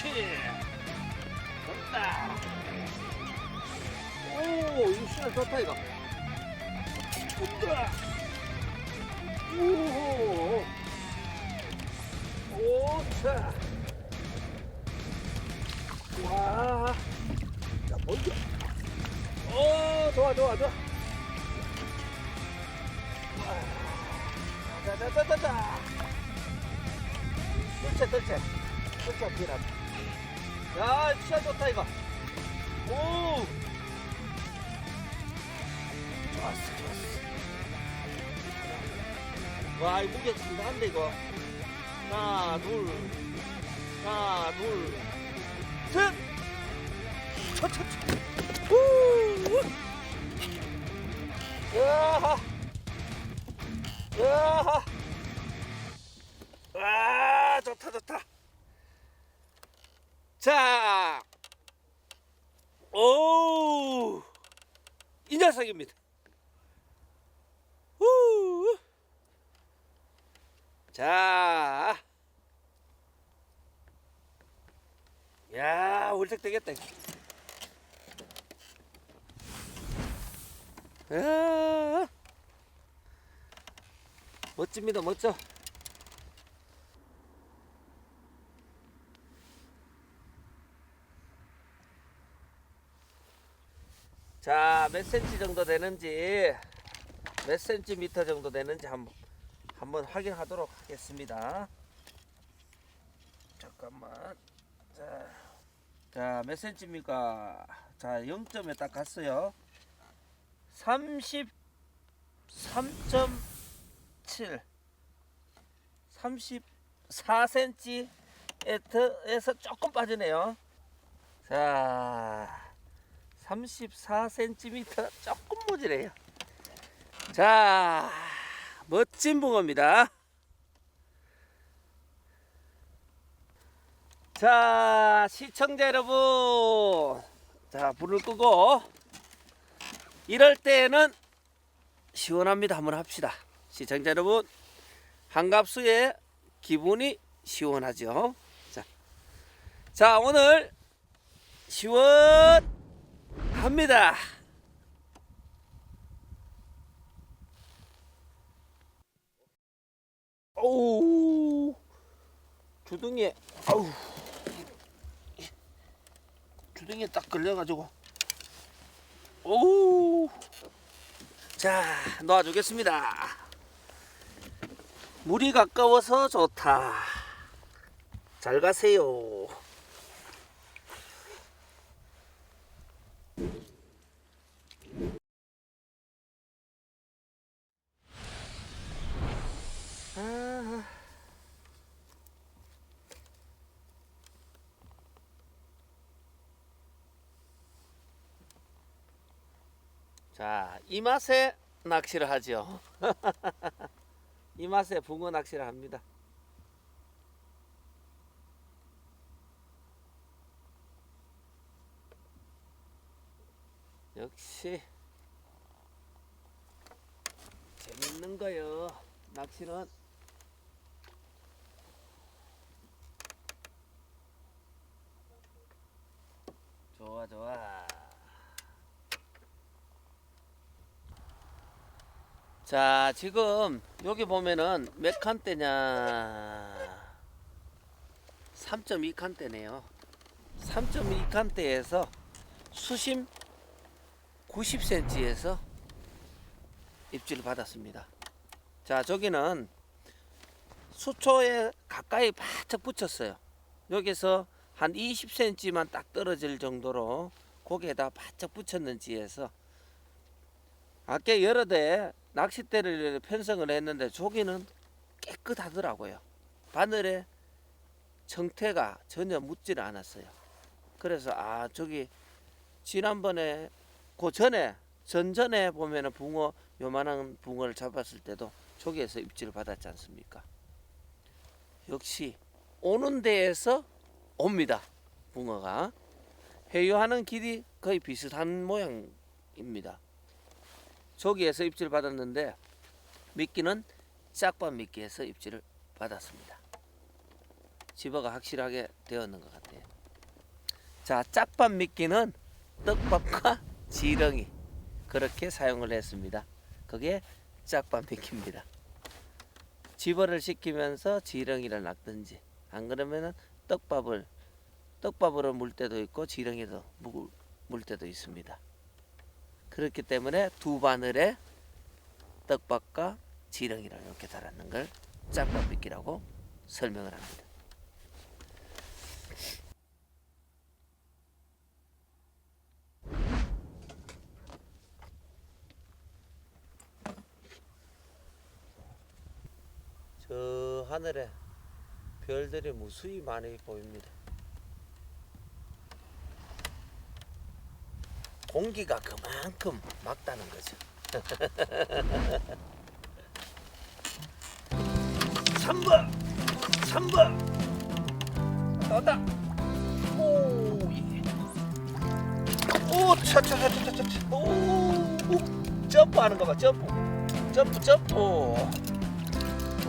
그렇지. 됐다. 오, 이거 시간 좋다, 이거. 온다. 오, 오, 자. 와. 자, 먼저. 오, 좋아, 좋아, 좋아. 되겠다. 야, 멋집니다, 멋져. 자, 몇 센치 정도 되는지, 몇 센티미터 정도 되는지 한번, 한번 확인하도록 하겠습니다. 잠깐만. 자, 자, 몇 센치입니까? 자, 0점에 딱 갔어요. 33.7. 34cm에서 조금 빠지네요. 자, 34cm 조금 모자래요. 자, 멋진 붕어입니다. 자, 시청자 여러분. 자, 불을 끄고 이럴 때는 시원합니다. 한번 합시다. 시청자 여러분, 한갑수의 기분이 시원하죠. 자, 자 오늘 시원합니다. 오, 주둥이에, 아우, 주둥이에 딱 걸려가지고, 오, 자 놓아주겠습니다. 물이 가까워서 좋다. 잘 가세요. 아. 자, 이 맛에 낚시를 하죠. 이 맛에 붕어 낚시를 합니다. 역시 재밌는 거요. 낚시는 좋아 좋아. 자 지금 여기 보면은 몇 칸대냐? 3.2칸대네요. 3.2칸대에서 수심 90cm에서 입질을 받았습니다. 자 저기는 수초에 가까이 바짝 붙였어요. 여기서 한 20cm만 딱 떨어질 정도로 고개에다 바짝 붙였는지에서 아까 여러 대 낚싯대를 편성을 했는데 저기는 깨끗하더라고요. 바늘에 정태가 전혀 묻지를 않았어요. 그래서 아 저기 지난번에 그 전에 전전에 보면은 붕어 요만한 붕어를 잡았을 때도 저기에서 입질을 받았지 않습니까? 역시 오는 데에서 옵니다. 붕어가 회유하는 길이 거의 비슷한 모양입니다. 저기에서 입질 받았는데 미끼는 짝밤 미끼에서 입질을 받았습니다. 집어가 확실하게 되었는 것 같아요. 자, 짝밥 미끼는 떡밥과 지렁이 그렇게 사용을 했습니다. 그게 짝밥 미끼입니다. 집어를 시키면서 지렁이를 낚든지 안 그러면은 떡밥을 떡밥으로 물 때도 있고 지렁이도 물, 물 때도 있습니다. 그렇기 때문에 두 바늘에 떡밥과 지렁이를 이렇게 달았는 걸 짝밥 미끼라고 설명을 합니다. 저 하늘에 별들이 무수히 많이 보입니다. 공기가 그만큼 맑다는 거죠. 3번! 3번! 나왔다! 오, 예. 오, 차차차차차차. 오, 오, 점프 하는 거 봐, 점프. 점프, 점프.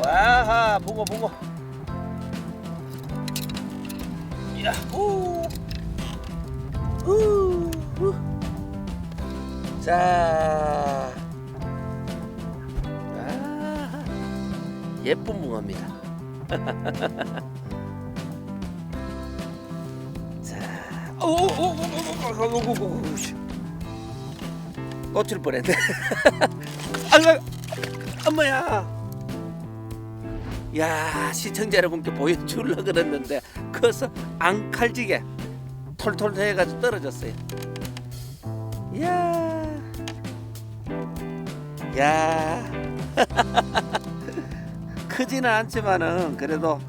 와하, 붕어, 붕어. 야호! 후, 후. 자, 아, 예쁜 붕어입니다. 자, 오오오오오오오오오, 놓칠 뻔했네. 아이고, 엄마야. 야, 시청자 여러분께 보여주려 그랬는데 커서 앙칼지게 톨톨 해가지고 떨어졌어요. 이야. 야 크지는 않지만은 그래도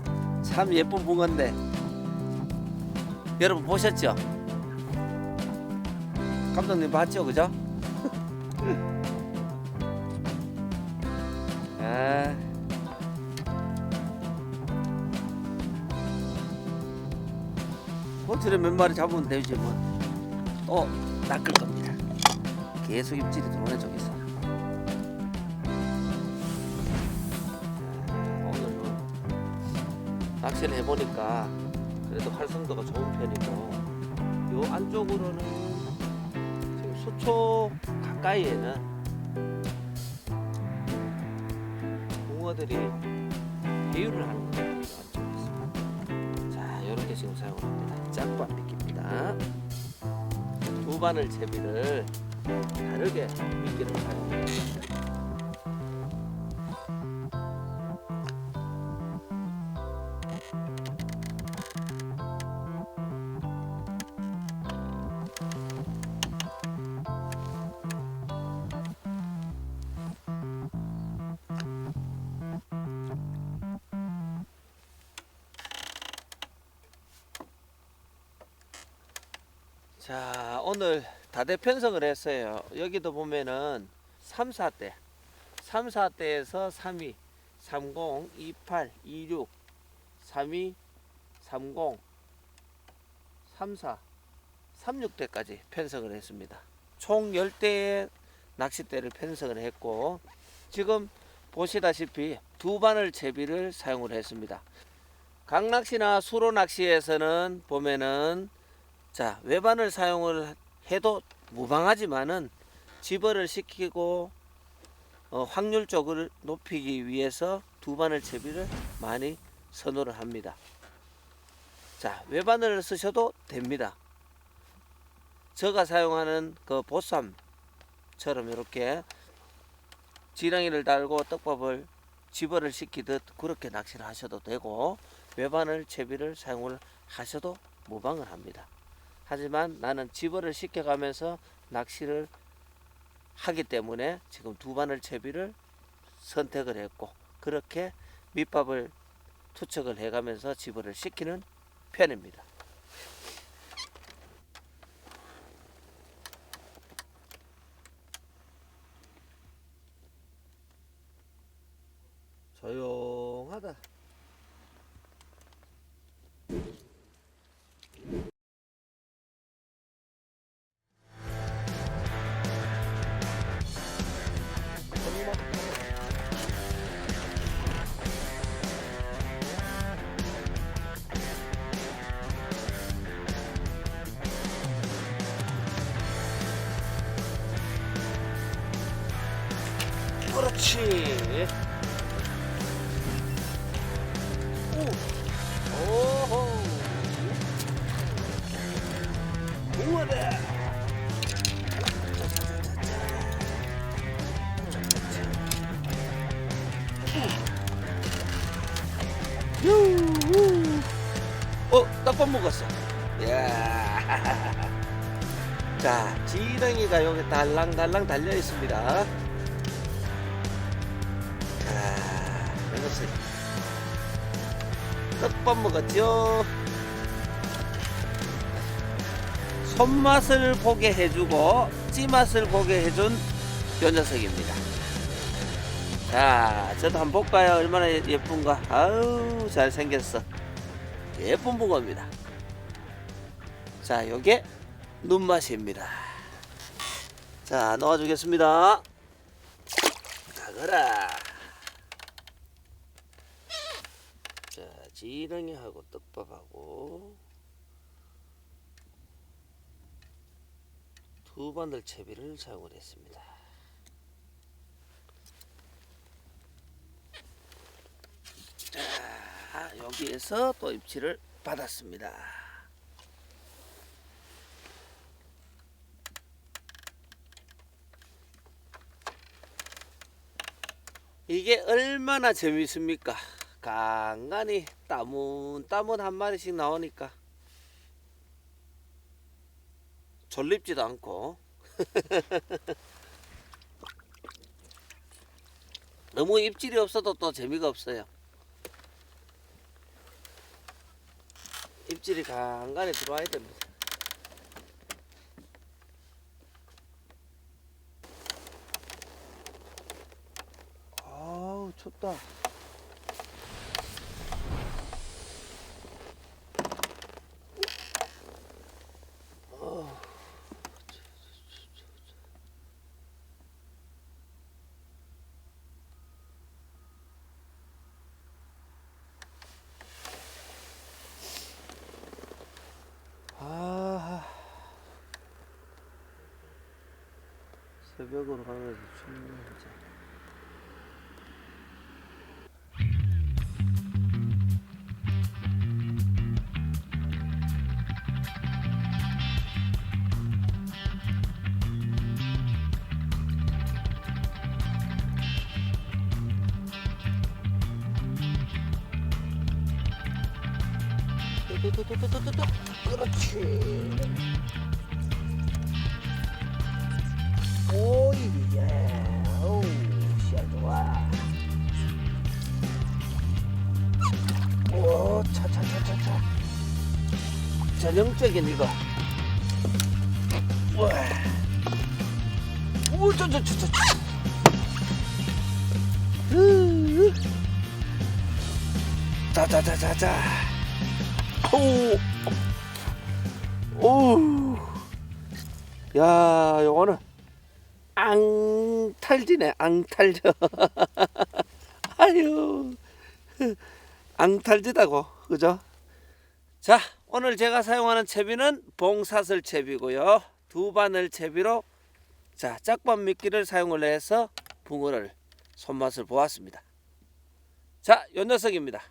참 예쁜 붕어인데 여러분 보셨죠? 감독님 봤죠 그죠? 아. 호텔에 몇 마리 잡으면 되지 뭐 또 낚을 겁니다 계속 입질이 들어오네 저기서 낚시를 해보니까 그래도 활성도가 좋은 편이고 요 안쪽으로는 지금 수초 가까이에는 붕어들이 배유를 하는 거예요 자 이렇게 지금 사용을 합니다. 짝밥 미끼입니다. 두 바늘 채비를 다르게 미끼를 사용합니다 자 오늘 다대 편성을 했어요. 여기도 보면은 3, 4대. 3, 4대에서 32 30, 28, 26 32 30 34 36대까지 편성을 했습니다. 총 10대의 낚싯대를 편성을 했고 지금 보시다시피 두 바늘 채비를 사용을 했습니다. 강낚시나 수로 낚시에서는 보면은 자 외반을 사용을 해도 무방하지만은 집어를 시키고 어, 확률적을 높이기 위해서 두 바늘 채비를 많이 선호를 합니다. 자 외바늘을 쓰셔도 됩니다. 제가 사용하는 그 보쌈처럼 이렇게 지렁이를 달고 떡밥을 집어를 시키듯 그렇게 낚시를 하셔도 되고 외바늘 채비를 사용을 하셔도 무방을 합니다. 하지만 나는 집어를 시켜가면서 낚시를 하기 때문에 지금 두 바늘 채비를 선택을 했고 그렇게 밑밥을 투척을 해가면서 집어를 시키는 편입니다. 그렇지. 오. 오호. 우와다. 유후. 어, 떡밥 먹었어. 야. 자, 지렁이가 여기 달랑달랑 달려 있습니다. 자, 이것을 떡밥 먹었죠. 손맛을 보게 해주고 찌맛을 보게 해준 요 녀석입니다. 자, 저도 한번 볼까요? 얼마나 예- 예쁜가? 아우, 잘생겼어. 예쁜 붕어입니다. 자, 요게 눈맛입니다. 자, 넣어주겠습니다. 가거라. 자, 지렁이하고 떡밥하고 두 바늘 채비를 사용을 했습니다. 자, 여기에서 또 입질을 받았습니다. 이게 얼마나 재밌습니까? 간간히 따문따문 한 마리씩 나오니까 졸립지도 않고 너무 입질이 없어도 또 재미가 없어요. 입질이 간간히 들어와야 됩니다. 아우 춥다. 새벽으로 가면서 춥네 진짜. 뚜뚜뚜뚜뚜뚜뚜. 그렇지. 전형적인 이거. 와. 오, 저 저 저 저. 자 자 자 자 자. 오. 오. 야, 요거는 앙탈지네, 앙탈져. 아유. 앙탈지다고. 그죠? 자, 오늘 제가 사용하는 채비는 봉사슬 채비고요. 두 바늘 채비로 자, 짝밥 미끼를 사용을 해서 붕어를 손맛을 보았습니다. 자, 요 녀석입니다.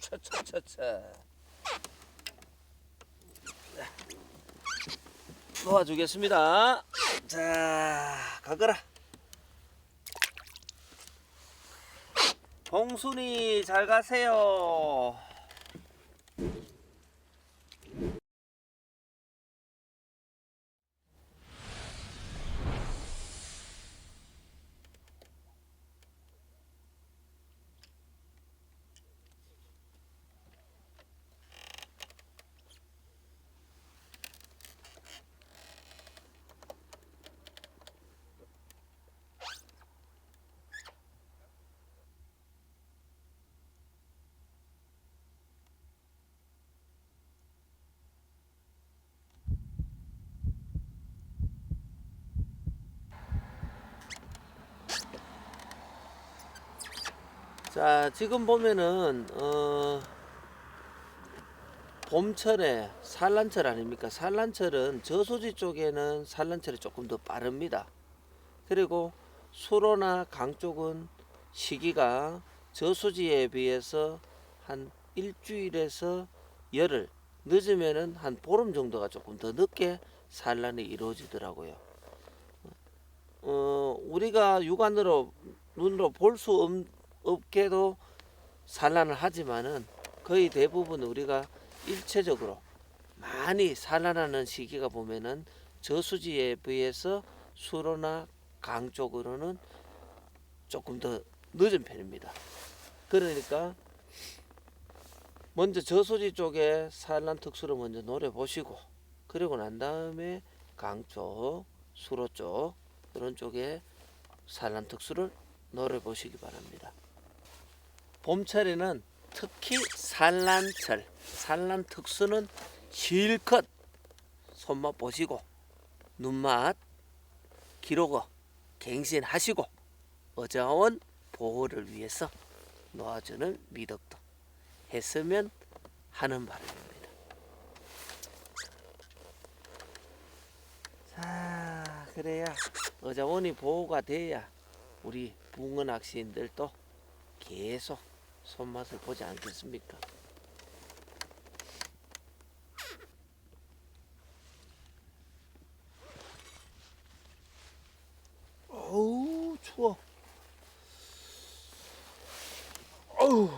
차차차차 놓아주겠습니다 자 가거라 봉순이 잘 가세요 자 지금 보면은 어 봄철에 산란철 아닙니까? 산란철은 저수지 쪽에는 산란철이 조금 더 빠릅니다. 그리고 수로나 강 쪽은 시기가 저수지에 비해서 한 일주일에서 열흘 늦으면은 한 보름 정도가 조금 더 늦게 산란이 이루어지더라고요. 어, 우리가 육안으로 눈으로 볼 수 없게도 산란을 하지만은 거의 대부분 우리가 일체적으로 많이 산란하는 시기가 보면은 저수지에 비해서 수로나 강 쪽으로는 조금 더 늦은 편입니다. 그러니까 먼저 저수지 쪽에 산란 특수를 먼저 노려 보시고 그리고 난 다음에 강 쪽, 수로 쪽 그런 쪽에 산란 특수를 노려 보시기 바랍니다. 봄철에는 특히 산란철, 산란 특수는 실컷 손맛 보시고 눈맛 기록어 갱신하시고 어자원 보호를 위해서 놓아주는 미덕도 했으면 하는 바람입니다. 자, 그래야 어자원이 보호가 돼야 우리 붕어 낚시인들도 계속 손맛을 보지 않겠습니까? 어우 추워. 어우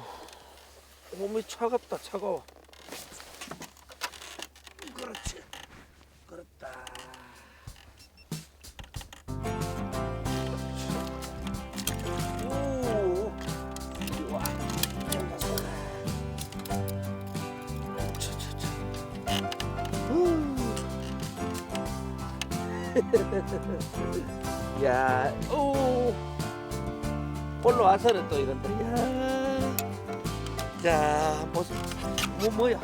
몸이 차갑다 차가워. 야, 오. 올라와서는 또 이런다. 야. 자, 보세요. 뭐 뭐야?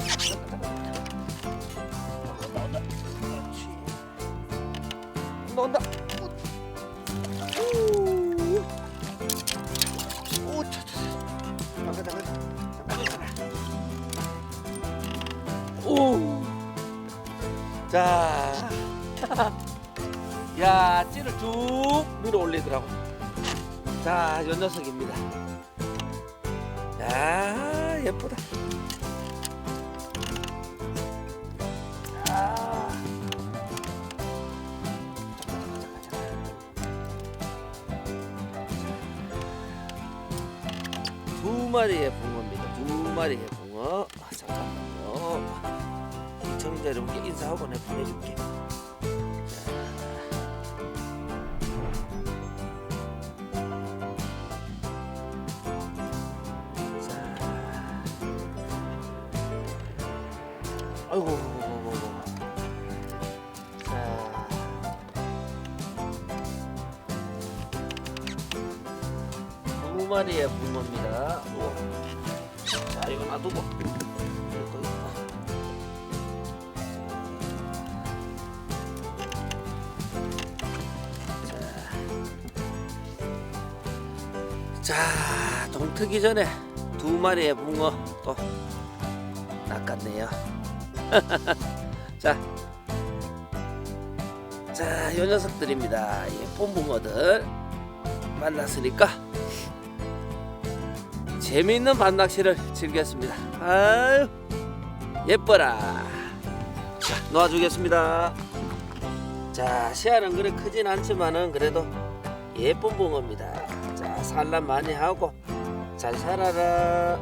자, 요 녀석입니다. 야, 예쁘다. 아. 두 마리의 붕어입니다. 두 마리의 붕어. 아, 잠깐만요. 시청자 여러분께 인사하고 내가 보내줄게. 자. 마리의 붕어입니다. 우와. 자, 이거 놔두고. 자, 동 트기 전에 두 마리의 붕어 또 낚았네요. 자, 자, 요 녀석들입니다. 예쁜 붕어들 만났으니까 재미있는 밤낚시를 즐겼습니다. 아유, 예뻐라. 자, 놓아주겠습니다. 자, 시야는 그래 크진 않지만은 그래도 예쁜 붕어입니다. 자, 산란 많이 하고 잘 살아라.